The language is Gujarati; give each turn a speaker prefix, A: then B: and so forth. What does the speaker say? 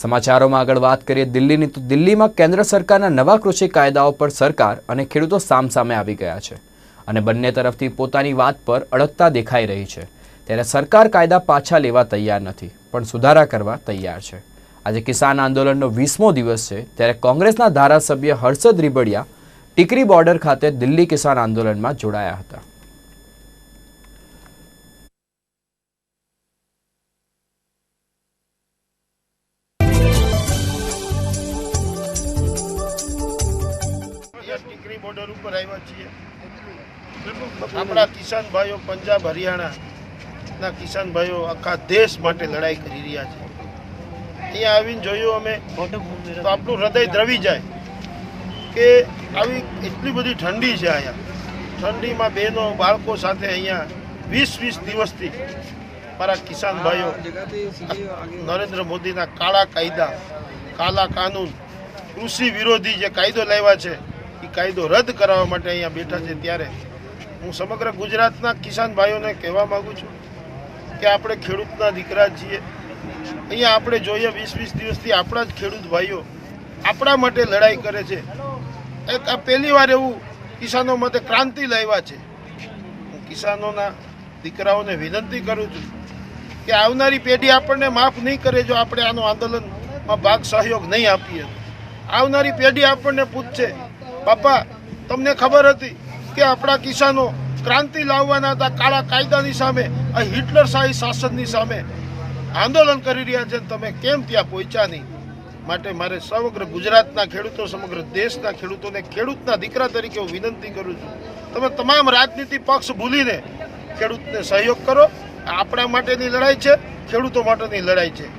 A: સમાચારોમાં આગળ વાત કરીએ દિલ્હીની, તો દિલ્હીમાં કેન્દ્ર સરકારના નવા કૃષિ કાયદાઓ પર સરકાર અને ખેડૂતો સામસામે આવી ગયા છે અને બંને તરફથી પોતાની વાત પર અડગતા દેખાઈ રહી છે. ત્યારે સરકાર કાયદા પાછા લેવા તૈયાર નથી, પણ સુધારા કરવા તૈયાર છે. આજે કિસાન આંદોલનનો વીસમો દિવસ છે, ત્યારે કોંગ્રેસના ધારાસભ્ય હર્ષદ રીબડિયા ટીકરી બોર્ડર ખાતે દિલ્હી કિસાન આંદોલનમાં જોડાયા હતા.
B: ટીકરી બોર્ડર ઉપર આવ્યા છીએ. આપણા કિસાન ભાઈઓ પંજાબ હરિયાણાના કિસાન ભાઈઓ આખા દેશ માટે લડાઈ કરી રહ્યા છે. અહીંયા આવીને જોયું અમે તો આપણું હૃદય દ્રવી જાય કે આવી એટલી બધી ઠંડી છે અહીંયા. ઠંડીમાં બહેનો બાળકો સાથે અહીંયા વીસ વીસ દિવસથી મારા કિસાન ભાઈઓ નરેન્દ્ર મોદીના કાળા કાયદા કાલા કાનૂન કૃષિ વિરોધી જે કાયદો લાવ્યા છે એ કાયદો રદ કરાવવા માટે અહીંયા બેઠા છે ત્યારે હું સમગ્ર ગુજરાતના કિસાન ભાઈઓને કહેવા માગું છું કે આપણે ખેડૂતના દીકરા છીએ. અહીંયા આપણે જોઈએ વીસ વીસ દિવસથી આપણા જ ખેડૂત ભાઈઓ આપણા માટે લડાઈ કરે છે. એક આ પહેલી વાર એવું કિસાનો માટે ક્રાંતિ લાવ્યા છે. હું કિસાનોના દીકરાઓને વિનંતી કરું છું કે આવનારી પેઢી આપણને માફ નહીં કરે જો આપણે આનો આંદોલનમાં ભાગ સહયોગ નહીં આપીએ. આવનારી પેઢી આપણને પૂછશે બાપા, તમને ખબર હતી કે આપણા કિસાનો ક્રાંતિ લાવવાના હતા કાળા કાયદાની સામે, આ હિટલરશાહી શાસનની સામે. આંદોલન કરી રહ્યા છે તમે કેમ ત્યાં પહોંચ્યા નહીં? માટે મારે સમગ્ર ગુજરાતના ખેડૂતો, સમગ્ર દેશના ખેડૂતોને ખેડૂતના દીકરા તરીકે હું વિનંતી કરું છું. તમે તમામ રાજનીતિ પક્ષ ભૂલીને ખેડૂતને સહયોગ કરો. આપણા માટેની લડાઈ છે, ખેડૂતો માટેની લડાઈ છે.